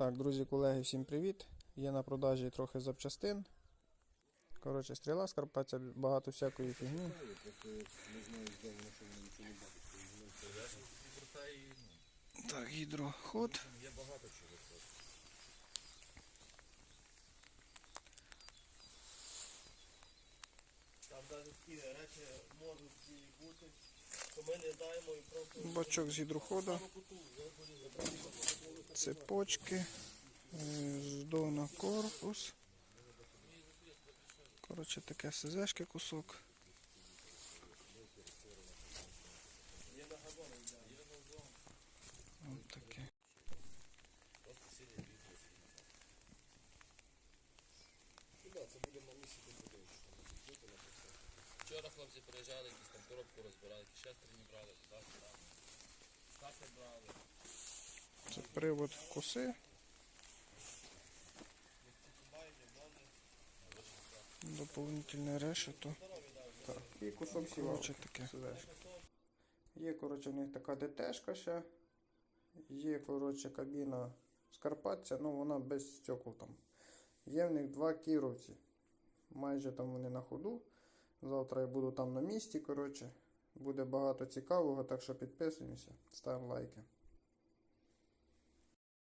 Так, друзі, колеги, всім привіт. Є на продажі трохи запчастин. Коротше, стріла, скарпаця, багато всякої фігні. Так, гідроход. Там навіть такі речі можуть бути, що ми не даємо і просто Бачок з гідроходу. Цепочки. Здона корпус. Коротше, таке СЗшки кусок. Ось таке. Вчора хлопці приїжджали, якісь там коробку розбирали, якісь шестерні брали, туди сюди. Стати брали. Це привод коси. Доповнительне решето. Так, і кусок сівалки. Є, коротше, в них така ДТшка ще. Є, коротше, кабіна Скарпаття, ну вона без стекол там. Є в них два кіровці. Майже там вони на ходу. Завтра я буду там на місці, коротше. Буде багато цікавого, так що підписуємося, ставимо лайки.